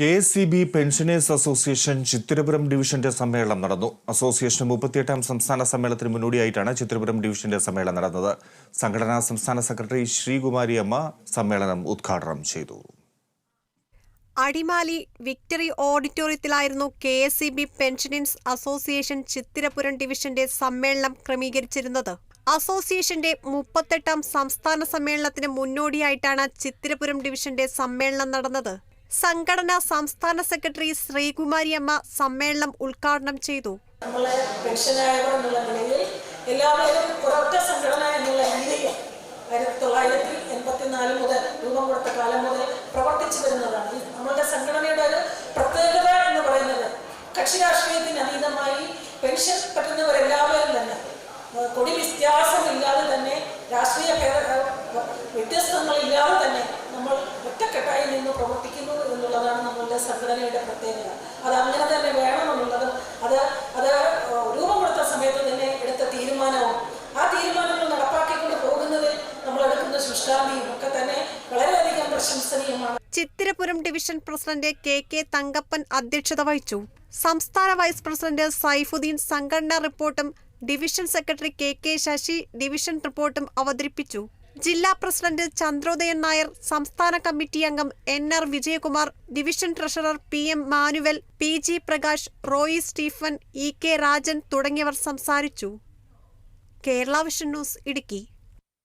K S C B pensioners association Chithirapuram ഡിവിഷന്റെ സമ്മേളനം നടന്നു. അസോസിയേഷൻ മുപ്പത്തിയെട്ടാം സംസ്ഥാന സമ്മേളനത്തിന് മുന്നോടിയായിട്ടാണ് ചിത്തിരപുരം ഡിവിഷന്റെ സമ്മേളനം നടന്നത്. സംഘടനാ സംസ്ഥാന സെക്രട്ടറി ശ്രീകുമാരി അമ്മ സമ്മേളനം ഉദ്ഘാടനം ചെയ്തു. Adimali victory ഓഡിറ്റോറിയത്തിലായിരുന്നു K S C B pensioners association Chithirapuram ഡിവിഷന്റെ സമ്മേളനം ക്രമീകരിച്ചിരുന്നത്. അസോസിയേഷന്റെ മുപ്പത്തെട്ടാം സംസ്ഥാന സമ്മേളനത്തിന് മുന്നോടിയായിട്ടാണ് ചിത്തിരപുരം ഡിവിഷന്റെ സമ്മേളനം നടന്നത്. സംഘടനാ സംസ്ഥാന സെക്രട്ടറി ശ്രീകുമാരി അമ്മ സമ്മേളനം ഉദ്ഘാടനം ചെയ്തു. നമ്മളെ പെൻഷനായവർ എന്നുള്ള നിലയിൽ എല്ലാവരും ഒരൊറ്റ സംഘടന എന്നുള്ള രീതിയിൽ ആയിരത്തി തൊള്ളായിരത്തി എൺപത്തിനാല് മുതൽ രൂപം കൊടുത്ത കാലം മുതൽ പ്രവർത്തിച്ചു വരുന്നതാണ്. നമ്മളുടെ സംഘടനയുടെ ഒരു പ്രത്യേകത എന്ന് പറയുന്നത് കക്ഷി രാഷ്ട്രീയത്തിന് അതീതമായി പെൻഷൻ പറ്റുന്നവരെല്ലാവരും തന്നെ കൊടി വ്യത്യാസമില്ലാതെ തന്നെ രാഷ്ട്രീയ വ്യത്യസ്തങ്ങളില്ലാതെ തന്നെ നമ്മൾ ഒറ്റക്കെട്ടായി നിന്ന് പ്രവർത്തിക്കുന്നു. നമ്മളുടെ സംഘടനയുടെ പ്രത്യേകത. അത് അങ്ങനെ തന്നെ വേണമെന്നുള്ളതും അത് അത് രൂപം കൊടുത്ത സമയത്ത് തന്നെ എടുത്ത തീരുമാനവും ആ തീരുമാനങ്ങൾ നടപ്പാക്കിക്കൊണ്ട് പോകുന്നതിൽ നമ്മൾ എടുക്കുന്ന ശുഷ്കാന്തിയും ഒക്കെ തന്നെ വളരെയധികം പ്രശംസനീയമാണ്. Chithirapuram division president K K Thankappan അധ്യക്ഷത വഹിച്ചു. സംസ്ഥാന വൈസ് പ്രസിഡന്റ് സൈഫുദ്ദീൻ സംഘടനാ റിപ്പോർട്ടും division secretary K K Sasi division റിപ്പോർട്ടും അവതരിപ്പിച്ചു. ജില്ലാ പ്രസിഡന്റ് ചന്ദ്രോദയൻ നായർ സംസ്ഥാന കമ്മിറ്റി അംഗം N R Vijayakumar division treasurer P M Manuel P G Prakash Roy Stephen E K Rajan തുടങ്ങിയവർ സംസാരിച്ചു. Kerala Vision News Idukki.